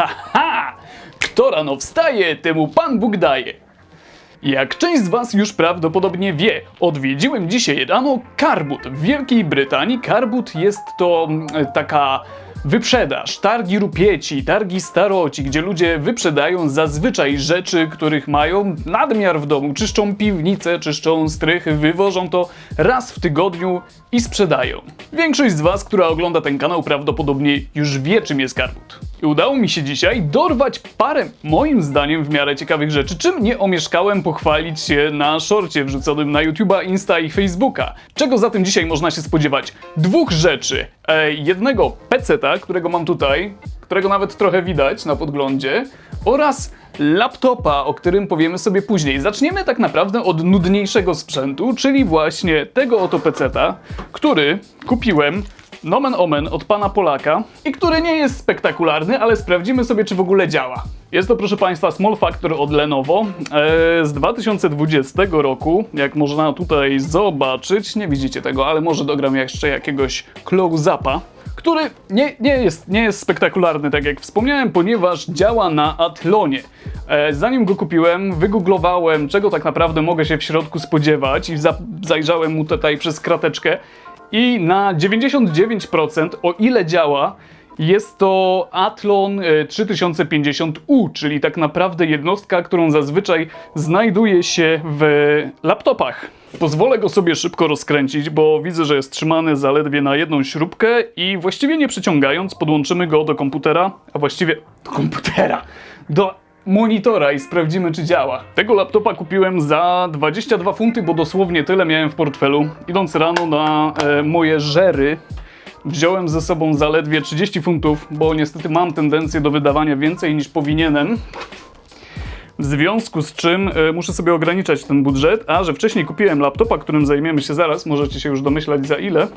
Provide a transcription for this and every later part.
Haha! Kto rano wstaje, temu Pan Bóg daje. Jak część z Was już prawdopodobnie wie, odwiedziłem dzisiaj rano Carbut w Wielkiej Brytanii. Carbut jest to mm, taka wyprzedaż, targi rupieci, targi staroci, gdzie ludzie wyprzedają zazwyczaj rzeczy, których mają nadmiar w domu. Czyszczą piwnice, czyszczą strychy, wywożą to raz w tygodniu i sprzedają. Większość z Was, która ogląda ten kanał, prawdopodobnie już wie, czym jest Carbut. I udało mi się dzisiaj dorwać parę, moim zdaniem, w miarę ciekawych rzeczy, czym nie omieszkałem pochwalić się na szorcie wrzuconym na YouTube'a, Insta i Facebooka. Czego zatem dzisiaj można się spodziewać? Dwóch rzeczy. E, jednego peceta, którego mam tutaj, którego nawet trochę widać na podglądzie, oraz laptopa, o którym powiemy sobie później. Zaczniemy tak naprawdę od nudniejszego sprzętu, czyli właśnie tego oto peceta, który kupiłem nomen omen od pana Polaka i który nie jest spektakularny, ale sprawdzimy sobie, czy w ogóle działa. Jest to, proszę Państwa, Small Factor od Lenovo e, z 2020 roku. Jak można tutaj zobaczyć, nie widzicie tego, ale może dogram jeszcze jakiegoś close-upa który nie, nie, jest, nie jest spektakularny, tak jak wspomniałem, ponieważ działa na Atlonie. E, zanim go kupiłem, wygooglowałem, czego tak naprawdę mogę się w środku spodziewać i za, zajrzałem mu tutaj przez krateczkę i na 99%, o ile działa, jest to Athlon e, 3050U, czyli tak naprawdę jednostka, którą zazwyczaj znajduje się w laptopach. Pozwolę go sobie szybko rozkręcić, bo widzę, że jest trzymany zaledwie na jedną śrubkę i właściwie nie przyciągając podłączymy go do komputera, a właściwie do komputera, do monitora i sprawdzimy, czy działa. Tego laptopa kupiłem za 22 funty, bo dosłownie tyle miałem w portfelu. Idąc rano na e, moje żery, wziąłem ze sobą zaledwie 30 funtów, bo niestety mam tendencję do wydawania więcej niż powinienem. W związku z czym e, muszę sobie ograniczać ten budżet, a że wcześniej kupiłem laptopa, którym zajmiemy się zaraz, możecie się już domyślać za ile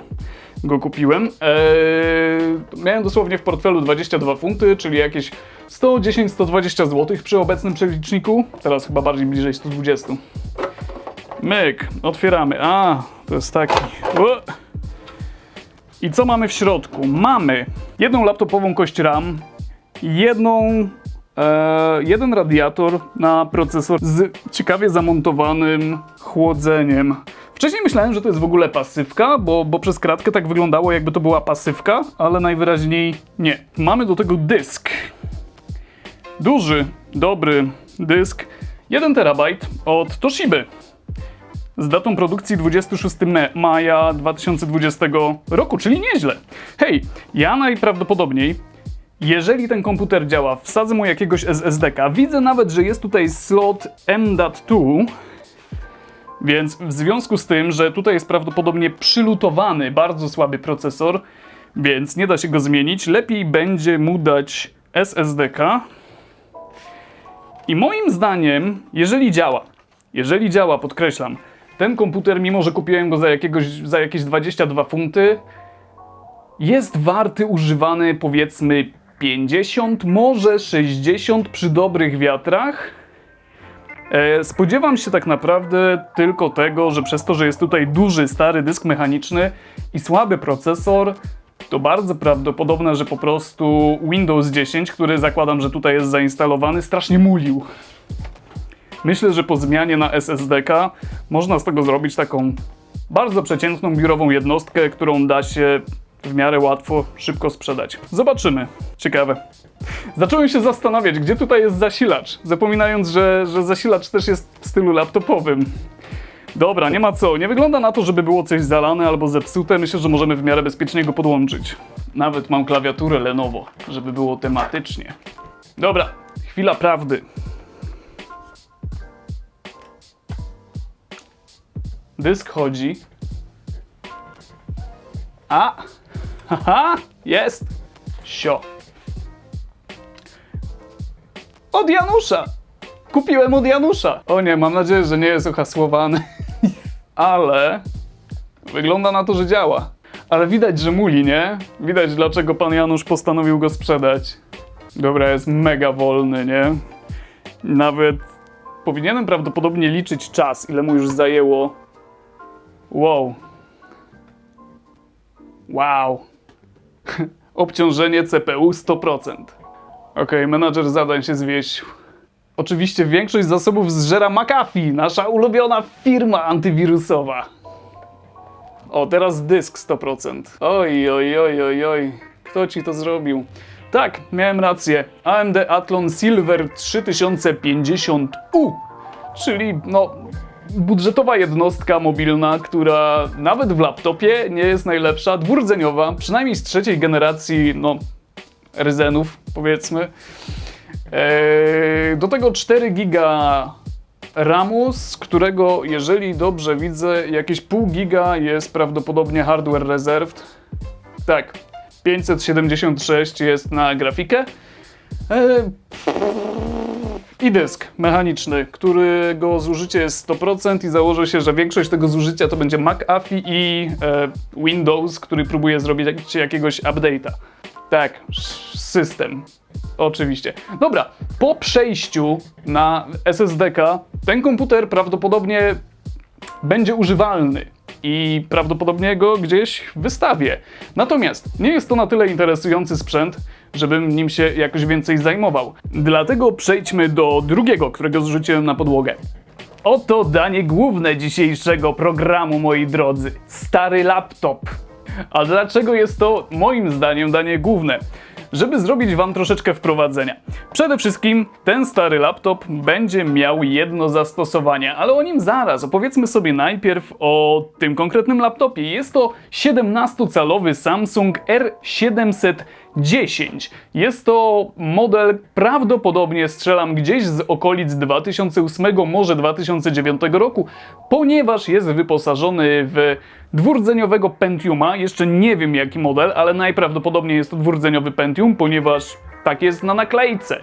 go kupiłem. Eee, miałem dosłownie w portfelu 22 funty, czyli jakieś 110-120 zł przy obecnym przeliczniku. Teraz chyba bardziej bliżej 120. Myk, otwieramy. A, to jest taki. O! I co mamy w środku? Mamy jedną laptopową kość RAM, jedną, e, jeden radiator na procesor z ciekawie zamontowanym chłodzeniem. Wcześniej myślałem, że to jest w ogóle pasywka, bo, bo przez kratkę tak wyglądało, jakby to była pasywka, ale najwyraźniej nie. Mamy do tego dysk. Duży, dobry dysk. 1 terabajt od Toshiby z datą produkcji 26 me- maja 2020 roku, czyli nieźle. Hej, ja najprawdopodobniej, jeżeli ten komputer działa, wsadzę mu jakiegoś SSD-ka. Widzę nawet, że jest tutaj slot M.2, więc w związku z tym, że tutaj jest prawdopodobnie przylutowany bardzo słaby procesor, więc nie da się go zmienić, lepiej będzie mu dać SSD-ka. I moim zdaniem, jeżeli działa, jeżeli działa, podkreślam, ten komputer, mimo że kupiłem go za, jakiegoś, za jakieś 22 funty, jest warty używany powiedzmy 50, może 60 przy dobrych wiatrach. E, spodziewam się tak naprawdę tylko tego, że przez to, że jest tutaj duży, stary dysk mechaniczny i słaby procesor, to bardzo prawdopodobne, że po prostu Windows 10, który zakładam, że tutaj jest zainstalowany, strasznie mulił. Myślę, że po zmianie na SSD-ka można z tego zrobić taką bardzo przeciętną biurową jednostkę, którą da się w miarę łatwo, szybko sprzedać. Zobaczymy. Ciekawe. Zacząłem się zastanawiać, gdzie tutaj jest zasilacz, zapominając, że, że zasilacz też jest w stylu laptopowym. Dobra, nie ma co. Nie wygląda na to, żeby było coś zalane albo zepsute. Myślę, że możemy w miarę bezpiecznie go podłączyć. Nawet mam klawiaturę Lenovo, żeby było tematycznie. Dobra, chwila prawdy. Dysk chodzi. A! Haha! Jest! Sio. Od Janusza! Kupiłem od Janusza! O nie, mam nadzieję, że nie jest ohasłowany. Ale wygląda na to, że działa. Ale widać, że muli, nie? Widać, dlaczego pan Janusz postanowił go sprzedać. Dobra, jest mega wolny, nie? Nawet powinienem prawdopodobnie liczyć czas, ile mu już zajęło. Wow. Wow. Obciążenie CPU 100%. Okej, menadżer zadań się zwieścił. Oczywiście większość zasobów zżera McAfee, nasza ulubiona firma antywirusowa. O, teraz dysk 100%. Oj, oj, oj, oj, oj. Kto ci to zrobił? Tak, miałem rację. AMD Athlon Silver 3050U, czyli no budżetowa jednostka mobilna, która nawet w laptopie nie jest najlepsza, dwurdzeniowa, przynajmniej z trzeciej generacji, no, Ryzenów, powiedzmy. Eee, do tego 4 giga RAMu, z którego, jeżeli dobrze widzę, jakieś pół giga jest prawdopodobnie hardware reserved. Tak, 576 jest na grafikę. Eee, i dysk mechaniczny, którego zużycie jest 100% i założę się, że większość tego zużycia to będzie McAfee i e, Windows, który próbuje zrobić jak, jakiegoś update'a. Tak, system. Oczywiście. Dobra, po przejściu na SSD-ka ten komputer prawdopodobnie będzie używalny i prawdopodobnie go gdzieś wystawię. Natomiast nie jest to na tyle interesujący sprzęt, żebym nim się jakoś więcej zajmował. Dlatego przejdźmy do drugiego, którego zrzuciłem na podłogę. Oto danie główne dzisiejszego programu, moi drodzy. Stary laptop. A dlaczego jest to moim zdaniem danie główne? Żeby zrobić Wam troszeczkę wprowadzenia. Przede wszystkim ten stary laptop będzie miał jedno zastosowanie, ale o nim zaraz. Opowiedzmy sobie najpierw o tym konkretnym laptopie. Jest to 17-calowy Samsung R710. Jest to model prawdopodobnie strzelam gdzieś z okolic 2008, może 2009 roku, ponieważ jest wyposażony w dwurdzeniowego Pentiuma. Jeszcze nie wiem jaki model, ale najprawdopodobniej jest to dwurdzeniowy Pentium, ponieważ tak jest na naklejce.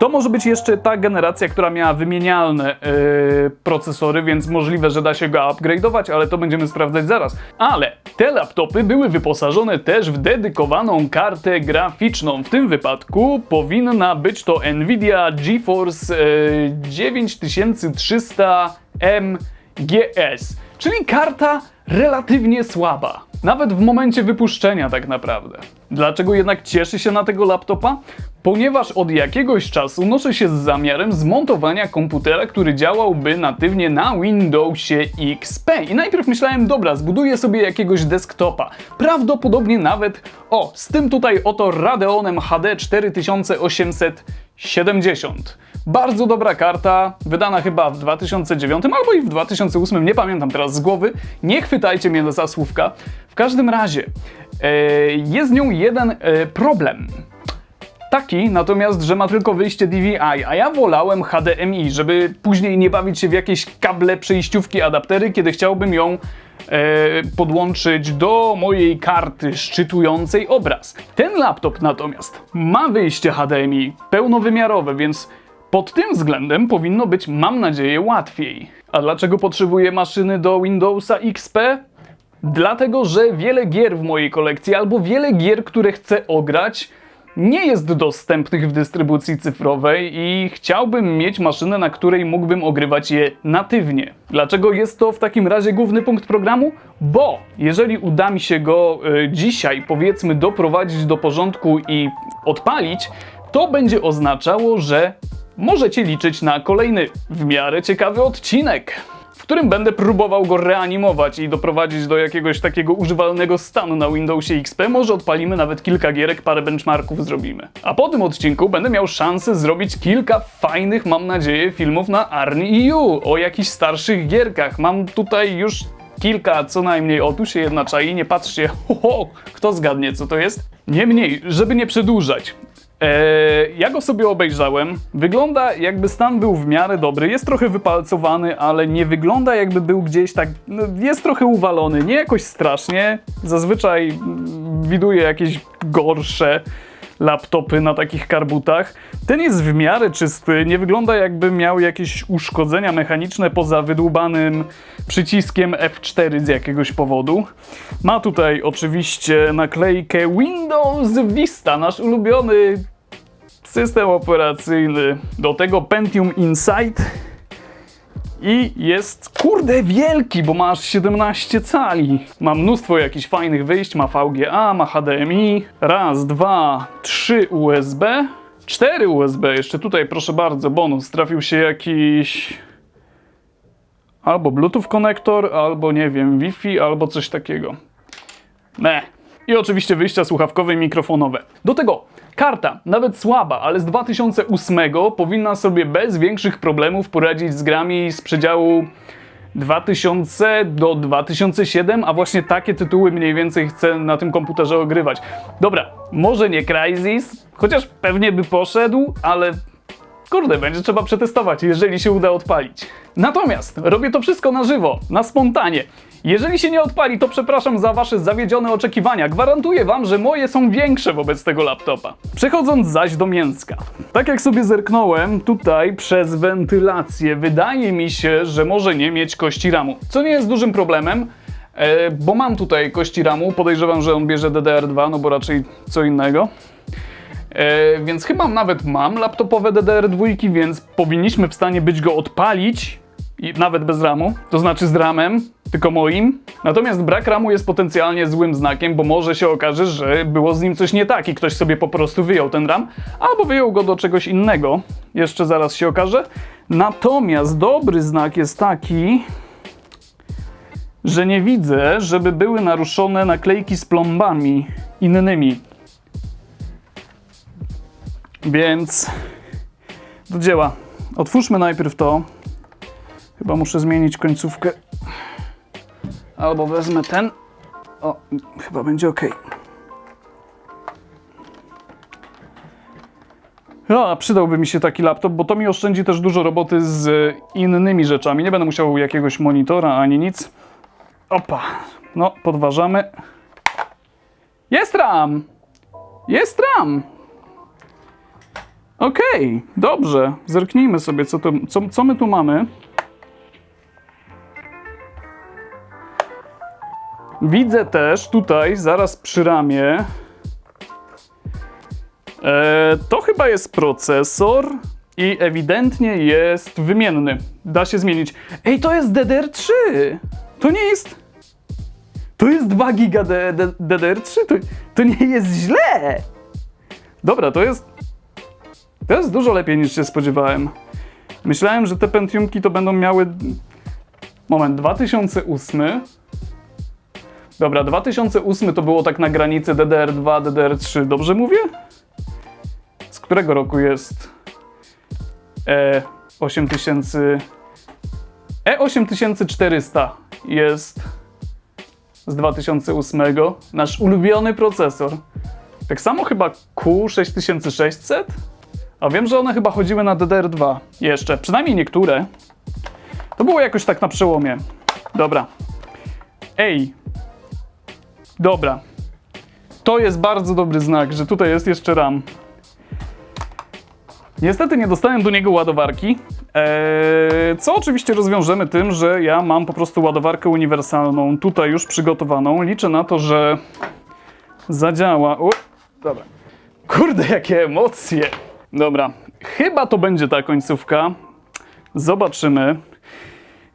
To może być jeszcze ta generacja, która miała wymienialne yy, procesory, więc możliwe, że da się go upgrade'ować, ale to będziemy sprawdzać zaraz. Ale te laptopy były wyposażone też w dedykowaną kartę graficzną. W tym wypadku powinna być to Nvidia GeForce yy, 9300 MGS, czyli karta relatywnie słaba. Nawet w momencie wypuszczenia tak naprawdę. Dlaczego jednak cieszy się na tego laptopa? Ponieważ od jakiegoś czasu noszę się z zamiarem zmontowania komputera, który działałby natywnie na Windowsie XP. I najpierw myślałem, dobra, zbuduję sobie jakiegoś desktopa. Prawdopodobnie nawet, o, z tym tutaj oto Radeonem HD 4870. Bardzo dobra karta, wydana chyba w 2009 albo i w 2008, nie pamiętam teraz z głowy. Nie chwytajcie mnie za słówka. W każdym razie, e, jest z nią jeden e, problem. Taki natomiast, że ma tylko wyjście DVI, a ja wolałem HDMI, żeby później nie bawić się w jakieś kable, przejściówki, adaptery, kiedy chciałbym ją e, podłączyć do mojej karty szczytującej obraz. Ten laptop natomiast ma wyjście HDMI pełnowymiarowe, więc pod tym względem powinno być, mam nadzieję, łatwiej. A dlaczego potrzebuję maszyny do Windowsa XP? Dlatego, że wiele gier w mojej kolekcji, albo wiele gier, które chcę ograć, nie jest dostępnych w dystrybucji cyfrowej i chciałbym mieć maszynę, na której mógłbym ogrywać je natywnie. Dlaczego jest to w takim razie główny punkt programu? Bo jeżeli uda mi się go y, dzisiaj, powiedzmy, doprowadzić do porządku i odpalić, to będzie oznaczało, że możecie liczyć na kolejny w miarę ciekawy odcinek w którym będę próbował go reanimować i doprowadzić do jakiegoś takiego używalnego stanu na Windowsie XP. Może odpalimy nawet kilka gierek, parę benchmarków zrobimy. A po tym odcinku będę miał szansę zrobić kilka fajnych, mam nadzieję, filmów na Arni.eu o jakichś starszych gierkach. Mam tutaj już kilka co najmniej. O, tu się jedna czai, nie patrzcie. Ho, ho, kto zgadnie, co to jest? Niemniej, żeby nie przedłużać. Eee, ja go sobie obejrzałem. Wygląda jakby stan był w miarę dobry. Jest trochę wypalcowany, ale nie wygląda jakby był gdzieś tak. No, jest trochę uwalony, nie jakoś strasznie. Zazwyczaj mm, widuję jakieś gorsze laptopy na takich karbutach. Ten jest w miarę czysty, nie wygląda jakby miał jakieś uszkodzenia mechaniczne poza wydłubanym przyciskiem F4 z jakiegoś powodu. Ma tutaj oczywiście naklejkę Windows Vista, nasz ulubiony system operacyjny. Do tego Pentium Insight. I jest, kurde, wielki, bo ma aż 17 cali. Ma mnóstwo jakichś fajnych wyjść, ma VGA, ma HDMI, raz, dwa, trzy USB, Cztery USB, jeszcze tutaj proszę bardzo, bonus. Trafił się jakiś albo Bluetooth konektor, albo nie wiem, Wi-Fi, albo coś takiego. Ne. I oczywiście wyjścia słuchawkowe i mikrofonowe. Do tego karta, nawet słaba, ale z 2008 powinna sobie bez większych problemów poradzić z grami z przedziału 2000 do 2007, a właśnie takie tytuły mniej więcej chcę na tym komputerze ogrywać. Dobra, może nie Crysis, chociaż pewnie by poszedł, ale Kurde, będzie trzeba przetestować, jeżeli się uda odpalić. Natomiast robię to wszystko na żywo, na spontanie. Jeżeli się nie odpali, to przepraszam za wasze zawiedzione oczekiwania. Gwarantuję wam, że moje są większe wobec tego laptopa. Przechodząc zaś do mięska. Tak jak sobie zerknąłem, tutaj przez wentylację wydaje mi się, że może nie mieć kości ramu. Co nie jest dużym problemem, e, bo mam tutaj kości ramu. Podejrzewam, że on bierze DDR2, no bo raczej co innego. E, więc chyba nawet mam laptopowe DDR2, więc powinniśmy w stanie być go odpalić, i nawet bez ramu, to znaczy z ramem, tylko moim. Natomiast brak ramu jest potencjalnie złym znakiem, bo może się okaże, że było z nim coś nie tak i ktoś sobie po prostu wyjął ten ram, albo wyjął go do czegoś innego. Jeszcze zaraz się okaże. Natomiast dobry znak jest taki, że nie widzę, żeby były naruszone naklejki z plombami innymi. Więc do dzieła. Otwórzmy najpierw to. Chyba muszę zmienić końcówkę. Albo wezmę ten. O, chyba będzie ok. No, a przydałby mi się taki laptop, bo to mi oszczędzi też dużo roboty z innymi rzeczami. Nie będę musiał jakiegoś monitora ani nic. Opa. No, podważamy. Jest RAM! Jest RAM! Okej, dobrze. Zerknijmy sobie, co, to, co, co my tu mamy. Widzę też tutaj, zaraz przy ramie, e, to chyba jest procesor i ewidentnie jest wymienny. Da się zmienić. Ej, to jest DDR3! To nie jest... To jest 2 giga D- D- DDR3? To, to nie jest źle! Dobra, to jest to jest dużo lepiej niż się spodziewałem. Myślałem, że te Pentiumki to będą miały. Moment, 2008. Dobra, 2008 to było tak na granicy DDR2, DDR3. Dobrze mówię? Z którego roku jest E 8000? E8400 jest z 2008. Nasz ulubiony procesor. Tak samo chyba Q6600? A wiem, że one chyba chodziły na DDR2 jeszcze, przynajmniej niektóre. To było jakoś tak na przełomie. Dobra. Ej. Dobra. To jest bardzo dobry znak, że tutaj jest jeszcze RAM. Niestety nie dostałem do niego ładowarki, eee, co oczywiście rozwiążemy tym, że ja mam po prostu ładowarkę uniwersalną tutaj już przygotowaną. Liczę na to, że zadziała. U, dobra. Kurde, jakie emocje! Dobra, chyba to będzie ta końcówka. Zobaczymy.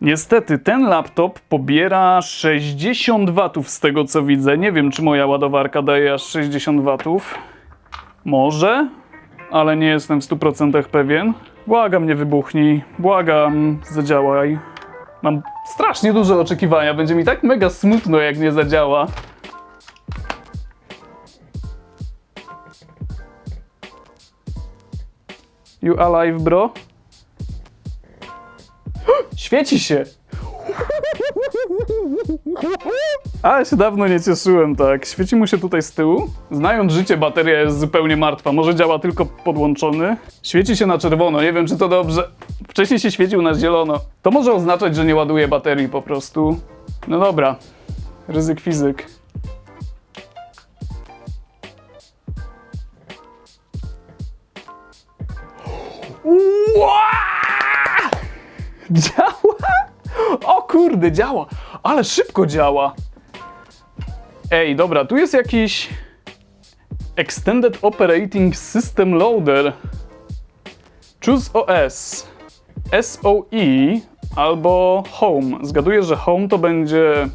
Niestety ten laptop pobiera 60 watów z tego co widzę. Nie wiem, czy moja ładowarka daje aż 60 watów. Może, ale nie jestem w 100% pewien. Błagam, nie wybuchnij. Błagam, zadziałaj. Mam strasznie duże oczekiwania. Będzie mi tak mega smutno, jak nie zadziała. You alive, bro? Świeci się! Ale się dawno nie cieszyłem, tak. Świeci mu się tutaj z tyłu. Znając życie, bateria jest zupełnie martwa. Może działa tylko podłączony. Świeci się na czerwono, nie wiem czy to dobrze. Wcześniej się świecił na zielono. To może oznaczać, że nie ładuje baterii po prostu. No dobra. Ryzyk fizyk. Ua! Kurde, działa. Ale szybko działa. Ej, dobra, tu jest jakiś Extended Operating System Loader. Choose OS. SOE albo Home. Zgaduję, że Home to będzie.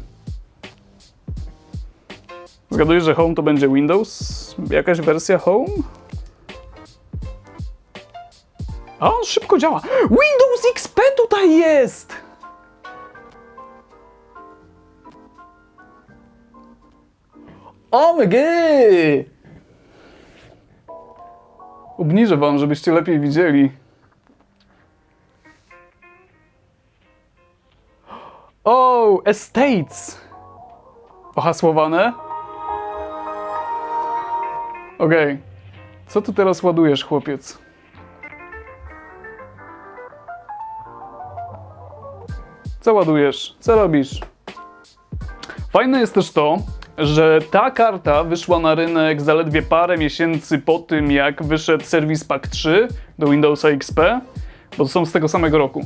Zgaduję, że Home to będzie Windows. Jakaś wersja Home? A on szybko działa. Windows XP tutaj jest! OMG! Obniżę wam, żebyście lepiej widzieli. O, Estates! Ohasłowane? Okej. Co ty teraz ładujesz, chłopiec? Co ładujesz? Co robisz? Fajne jest też to, że ta karta wyszła na rynek zaledwie parę miesięcy po tym, jak wyszedł Service Pack 3 do Windowsa XP, bo są z tego samego roku.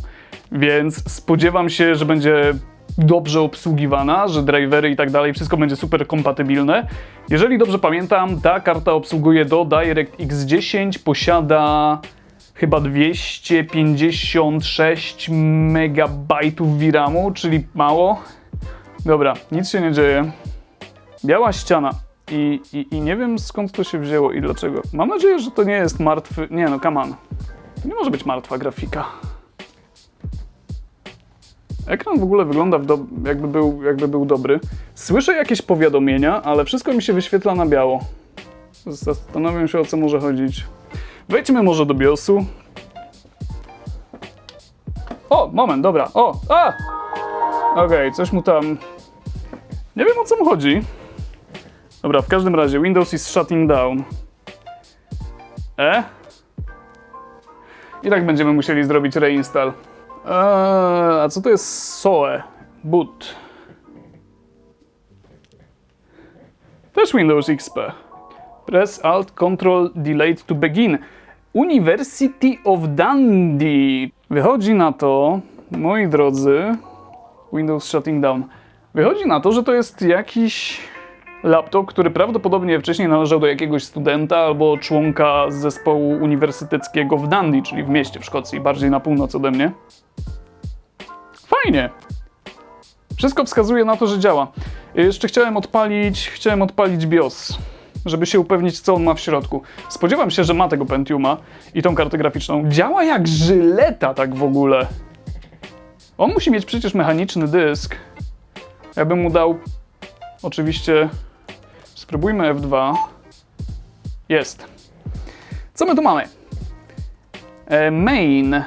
Więc spodziewam się, że będzie dobrze obsługiwana, że drivery i tak dalej, wszystko będzie super kompatybilne. Jeżeli dobrze pamiętam, ta karta obsługuje do DirectX 10, posiada chyba 256 MB VRAMu, czyli mało. Dobra, nic się nie dzieje. Biała ściana. I, i, I nie wiem skąd to się wzięło i dlaczego. Mam nadzieję, że to nie jest martwy. Nie no. To nie może być martwa grafika. Ekran w ogóle wygląda w do... jakby, był, jakby był dobry. Słyszę jakieś powiadomienia, ale wszystko mi się wyświetla na biało. Zastanawiam się o co może chodzić. Wejdźmy może do BIOSu. O, moment, dobra. O, a! Okej, coś mu tam... Nie wiem o co mu chodzi. Dobra, w każdym razie Windows is shutting down. E? I tak będziemy musieli zrobić reinstall. Eee, a co to jest SOE? Boot. Też Windows XP. Press Alt Control Delayed to begin. University of Dundee. Wychodzi na to, moi drodzy, Windows shutting down. Wychodzi na to, że to jest jakiś laptop, który prawdopodobnie wcześniej należał do jakiegoś studenta albo członka zespołu uniwersyteckiego w Dundee, czyli w mieście w Szkocji, bardziej na północ ode mnie. Fajnie. Wszystko wskazuje na to, że działa. Jeszcze chciałem odpalić, chciałem odpalić BIOS, żeby się upewnić, co on ma w środku. Spodziewam się, że ma tego Pentiuma i tą kartę graficzną. Działa jak żyleta tak w ogóle. On musi mieć przecież mechaniczny dysk. Ja bym mu dał oczywiście spróbujmy F2. Jest. Co my tu mamy? E, main.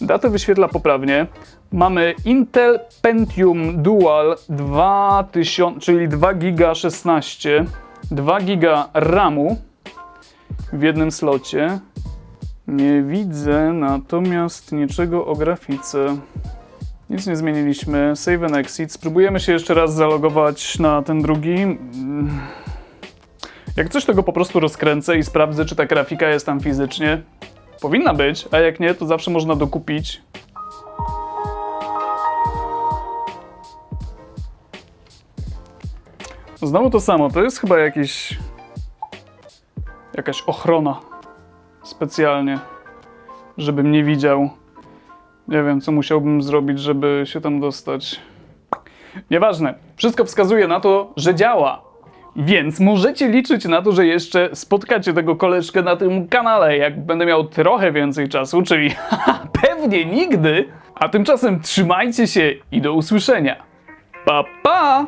Datę wyświetla poprawnie. Mamy Intel Pentium Dual 2000, czyli 2 giga 16, 2 giga RAMu w jednym slocie. Nie widzę natomiast niczego o grafice. Nic nie zmieniliśmy. Save and exit. Spróbujemy się jeszcze raz zalogować na ten drugi. Jak coś, to go po prostu rozkręcę i sprawdzę, czy ta grafika jest tam fizycznie. Powinna być, a jak nie, to zawsze można dokupić. Znowu to samo. To jest chyba jakiś. jakaś ochrona. Specjalnie. Żebym nie widział. Nie wiem, co musiałbym zrobić, żeby się tam dostać. Nieważne. Wszystko wskazuje na to, że działa. Więc możecie liczyć na to, że jeszcze spotkacie tego koleżkę na tym kanale, jak będę miał trochę więcej czasu, czyli pewnie nigdy. A tymczasem trzymajcie się i do usłyszenia. Pa pa!